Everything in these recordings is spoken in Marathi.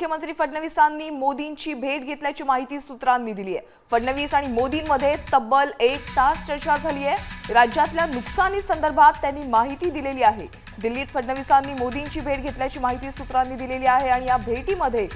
मुख्यमंत्री फडणवीसांनी मोदींची भेट घेतल्याची माहिती सूत्रांनी दिली आहे फडणवीस आणि मोदींमध्ये तब्बल एक तास चर्चा झाली आहे राज्यातल्या नुकसानी संदर्भात त्यांनी माहिती दिलेली आहे. दिल्लीत फडणवीसांनी मोदींची भेट घेतल्याची माहिती सूत्रांनी दिलेली आहे आणि या भेटीमध्ये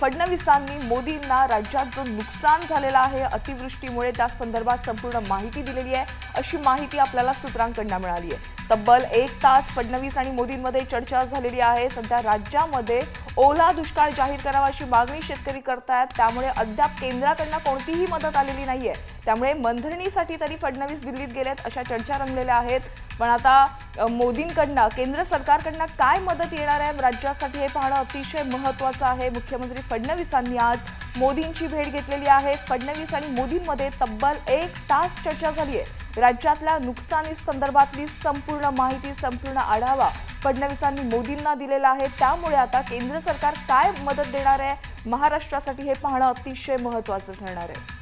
फडणवीसांनी मोदींना राज्यात जो नुकसान झालेलं आहे अतिवृष्टीमुळे त्या संदर्भात संपूर्ण माहिती दिलेली आहे. अशी माहिती आपल्याला सूत्रांकडनं मिळाली आहे. तब्बल एक तास फडणवीस आणि मोदींमध्ये चर्चा झालेली आहे. सध्या राज्यामध्ये ओला दुष्काळ जाहीर करावा अशी मागणी शेतकरी करतायत. त्यामुळे अद्याप केंद्राकडनं कोणतीही मदत आलेली नाहीये. त्यामुळे मंथरणीसाठी तरी फडणवीस दिल्लीत गेलेत अशा चर्चा रंगलेल्या आहेत. पण आता मोदींकडनं केंद्र सरकारकडनं काय मदत येणार आहे? राज्यासाठी हे पाहणं अतिशय महत्त्वाचं आहे. मुख्यमंत्री फडणवीसांनी आज मोदींची भेट घेतलेली आहे. फडणवीस आणि मोदींमध्ये तब्बल एक तास चर्चा झाली आहे. राज्यातल्या नुकसानी संदर्भातली संपूर्ण माहिती संपूर्ण आढावा फडणवीसांनी मोदींना दिलेला आहे. त्यामुळे आता केंद्र सरकार काय मदत देणार आहे? महाराष्ट्रासाठी हे पाहणं अतिशय महत्त्वाचं ठरणार आहे.